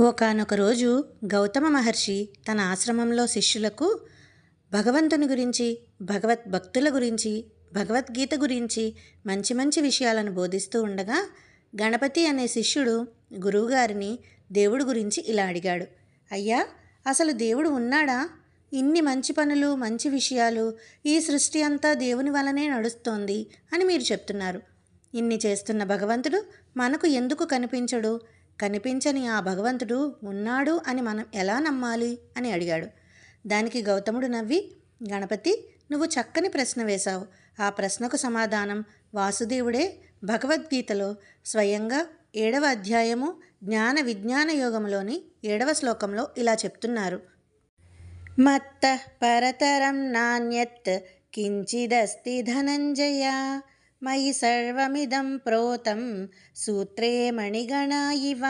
ఒకానొక రోజు గౌతమ మహర్షి తన ఆశ్రమంలో శిష్యులకు భగవంతుని గురించి భగవత్ భక్తుల గురించి భగవద్గీత గురించి మంచి మంచి విషయాలను బోధిస్తూ ఉండగా గణపతి అనే శిష్యుడు గురువుగారిని దేవుడు గురించి ఇలా అడిగాడు. అయ్యా అసలు దేవుడు ఉన్నాడా? ఇన్ని మంచి పనులు మంచి విషయాలు ఈ సృష్టి అంతా దేవుని వలనే నడుస్తోంది అని మీరు చెప్తున్నారు. ఇన్ని చేస్తున్న భగవంతుడు మనకు ఎందుకు కనిపించడు? కనిపించని ఆ భగవంతుడు ఉన్నాడు అని మనం ఎలా నమ్మాలి అని అడిగాడు. దానికి గౌతముడు నవ్వి గణపతి నువ్వు చక్కని ప్రశ్న వేశావు. ఆ ప్రశ్నకు సమాధానం వాసుదేవుడే భగవద్గీతలో స్వయంగా ఏడవ అధ్యాయము జ్ఞాన విజ్ఞాన యోగంలోని ఏడవ శ్లోకంలో ఇలా చెప్తున్నారు. మత్త పరతరం నాణ్యత్ కించిదస్తి ధనంజయ మయి సర్వమిదం ప్రోతం సూత్రే మణిగణ ఇవ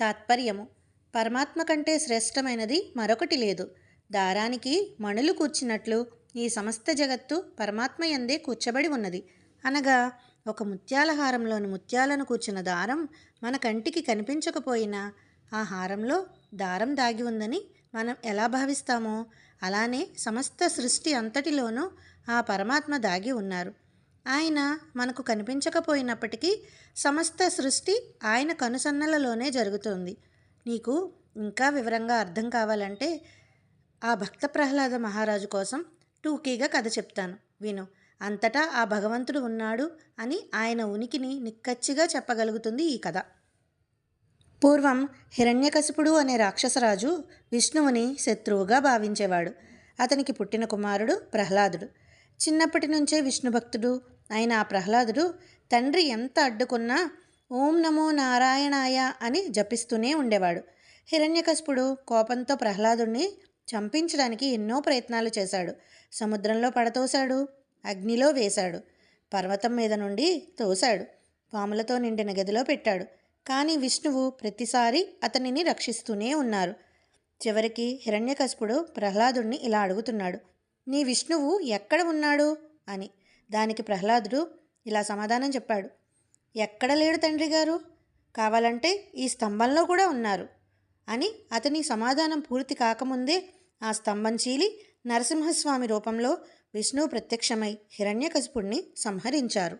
తాత్పర్యము. పరమాత్మ కంటే శ్రేష్టమైనది మరొకటి లేదు. దారానికి మణులు కూర్చున్నట్లు ఈ సమస్త జగత్తు పరమాత్మ ఎందే కూర్చబడి ఉన్నది. అనగా ఒక ముత్యాల హారంలోని ముత్యాలను కూర్చున్న దారం మన కంటికి కనిపించకపోయినా ఆ హారంలో దారం దాగి ఉందని మనం ఎలా భావిస్తామో అలానే సమస్త సృష్టి అంతటిలోనూ ఆ పరమాత్మ దాగి ఉన్నారు. ఆయన మనకు కనిపించకపోయినప్పటికీ సమస్త సృష్టి ఆయన కనుసన్నలలోనే జరుగుతుంది. నీకు ఇంకా వివరంగా అర్థం కావాలంటే ఆ భక్త ప్రహ్లాద మహారాజు కోసం టూకీగా కథ చెప్తాను. విను. అంతటా ఆ భగవంతుడు ఉన్నాడు అని ఆయన ఉనికిని నిక్కచ్చిగా చెప్పగలుగుతుంది ఈ కథ. పూర్వం హిరణ్యకశిపుడు అనే రాక్షసరాజు విష్ణువుని శత్రువుగా భావించేవాడు. అతనికి పుట్టిన కుమారుడు ప్రహ్లాదుడు. చిన్నప్పటి నుంచే విష్ణు ఆయన ఆ ప్రహ్లాదుడు తండ్రి ఎంత అడ్డుకున్నా ఓం నమో నారాయణాయ అని జపిస్తూనే ఉండేవాడు. హిరణ్యకస్పుడు కోపంతో ప్రహ్లాదుణ్ణి చంపించడానికి ఎన్నో ప్రయత్నాలు చేశాడు. సముద్రంలో పడతోశాడు అగ్నిలో వేశాడు పర్వతం మీద నుండి తోశాడు పాములతో నిండిన గదిలో పెట్టాడు. కానీ విష్ణువు ప్రతిసారి అతనిని రక్షిస్తూనే ఉన్నారు. చివరికి హిరణ్యకస్పుడు ప్రహ్లాదుణ్ణి ఇలా అడుగుతున్నాడు నీ విష్ణువు ఎక్కడ ఉన్నాడు? అని. దానికి ప్రహ్లాదుడు ఇలా సమాధానం చెప్పాడు. ఎక్కడ లేడు తండ్రి గారు? కావాలంటే ఈ స్తంభంలో కూడా ఉన్నారు అని అతని సమాధానం పూర్తి కాకముందే ఆ స్తంభం చీలి నరసింహస్వామి రూపంలో విష్ణువు ప్రత్యక్షమై హిరణ్యకశిపుణ్ణి సంహరించారు.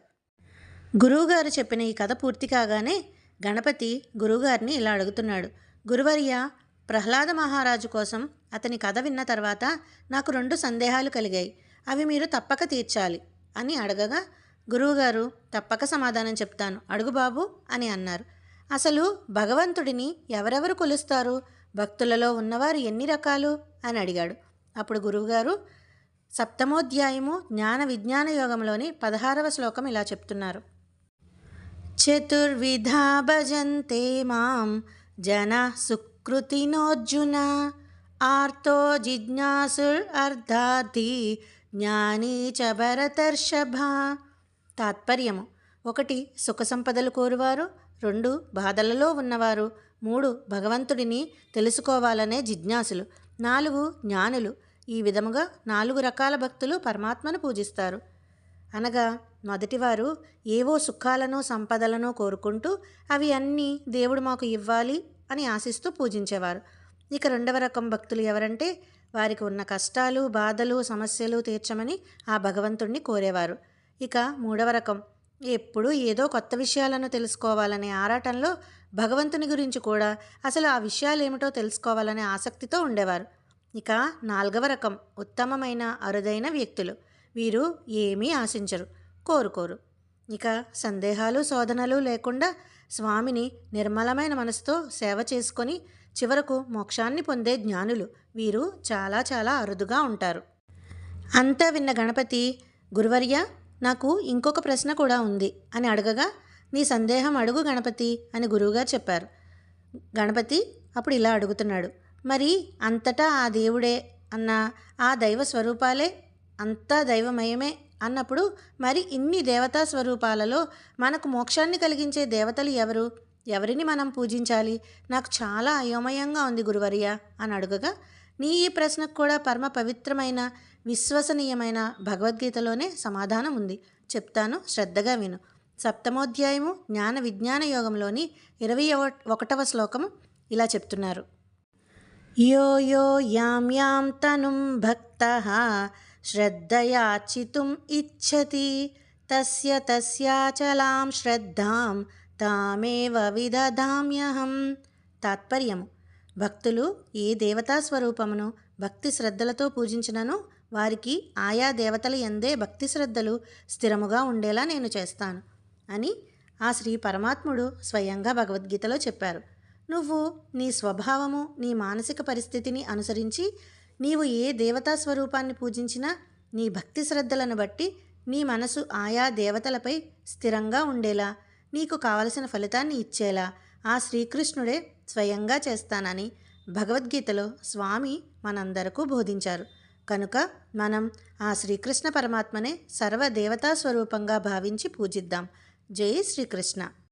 గురువుగారు చెప్పిన ఈ కథ పూర్తి కాగానే గణపతి గురువుగారిని ఇలా అడుగుతున్నాడు. గురువర్య ప్రహ్లాద మహారాజు కోసం అతని కథ విన్న తర్వాత నాకు రెండు సందేహాలు కలిగాయి. అవి మీరు తప్పక తీర్చాలి. అని అడగగా గురువుగారు తప్పక సమాధానం చెప్తాను. అడుగు బాబు అని అన్నారు. అసలు భగవంతుడిని ఎవరెవరు కొలుస్తారు? భక్తులలో ఉన్నవారు ఎన్ని రకాలు? అని అడిగాడు. అప్పుడు గురువుగారు సప్తమోధ్యాయము జ్ఞాన విజ్ఞాన యోగంలోని పదహారవ శ్లోకం ఇలా చెప్తున్నారు. చతుర్విధా భజంతే మాం జన సుకృతినోర్జున ఆర్తో జిజ్ఞాసు అర్ధార్థి జ్ఞానీ చ భరతర్షభ తాత్పర్యము ఒకటి సుఖ సంపదలు కోరువారు. రెండు బాధలలో ఉన్నవారు. మూడు భగవంతుడిని తెలుసుకోవాలనే జిజ్ఞాసులు. నాలుగు జ్ఞానులు. ఈ విధముగా నాలుగు రకాల భక్తులు పరమాత్మను పూజిస్తారు. అనగా మొదటివారు ఏవో సుఖాలను సంపదలను కోరుకుంటూ అవి అన్నీ దేవుడు మాకు ఇవ్వాలి అని ఆశిస్తూ పూజించేవారు. ఇక రెండవ రకం భక్తులు ఎవరంటే వారికి ఉన్న కష్టాలు బాధలు సమస్యలు తీర్చమని ఆ భగవంతుణ్ణి కోరేవారు. ఇక మూడవ రకం ఎప్పుడూ ఏదో కొత్త విషయాలను తెలుసుకోవాలనే ఆరాటంలో భగవంతుని గురించి కూడా అసలు ఆ విషయాలు ఏమిటో తెలుసుకోవాలనే ఆసక్తితో ఉండేవారు. ఇక నాలుగవ రకం ఉత్తమమైన అరుదైన వ్యక్తులు. వీరు ఏమీ ఆశించరు కోరుకోరు. ఇక సందేహాలు శోధనలు లేకుండా స్వామిని నిర్మలమైన మనసుతో సేవ చేసుకొని చివరకు మోక్షాన్ని పొందే జ్ఞానులు వీరు చాలా చాలా అరుదుగా ఉంటారు. అంతా విన్న గణపతి గురువర్య నాకు ఇంకొక ప్రశ్న కూడా ఉంది అని అడగగా నీ సందేహం అడుగు గణపతి అని గురువుగారు చెప్పారు. గణపతి అప్పుడు ఇలా అడుగుతున్నాడు మరి అంతటా ఆ దేవుడే అన్న ఆ దైవ స్వరూపాలే? అంతా దైవమయమే? అన్నప్పుడు మరి ఇన్ని దేవతా స్వరూపాలలో మనకు మోక్షాన్ని కలిగించే దేవతలు ఎవరు? ఎవరిని మనం పూజించాలి? నాకు చాలా అయోమయంగా ఉంది గురువర్య అని అడుగగా నీ ఈ ప్రశ్నకు కూడా పరమ పవిత్రమైన విశ్వసనీయమైన భగవద్గీతలోనే సమాధానం ఉంది. చెప్తాను శ్రద్ధగా విను. సప్తమోధ్యాయము జ్ఞాన విజ్ఞాన యోగంలోని ఇరవై ఒకటవ శ్లోకం ఇలా చెప్తున్నారు. యో యో యాం యాం తనుం భక్త శ్రద్ధయాచితుం ఇచ్చతి తస్య తస్యాచలాం శ్రద్ధాం తామేవ విదధామ్యహం తాత్పర్యము. భక్తులు ఏ దేవతా స్వరూపమును భక్తి శ్రద్ధలతో పూజించినను వారికి ఆయా దేవతల ఎందే భక్తి శ్రద్ధలు స్థిరముగా ఉండేలా నేను చేస్తాను అని ఆ శ్రీ పరమాత్ముడు స్వయంగా భగవద్గీతలో చెప్పారు. నువ్వు నీ స్వభావము నీ మానసిక పరిస్థితిని అనుసరించి నీవు ఏ దేవతా స్వరూపాన్ని పూజించినా నీ భక్తి శ్రద్ధలను బట్టి నీ మనసు ఆయా దేవతలపై స్థిరంగా ఉండేలా నీకు కావలసిన ఫలితాన్ని ఇచ్చేలా ఆ శ్రీకృష్ణుడే స్వయంగా చేస్తానని భగవద్గీతలో స్వామి మనందరకు బోధించారు. కనుక మనం ఆ శ్రీకృష్ణ పరమాత్మనే సర్వ దేవతా స్వరూపంగా భావించి పూజిద్దాం. జై శ్రీకృష్ణ.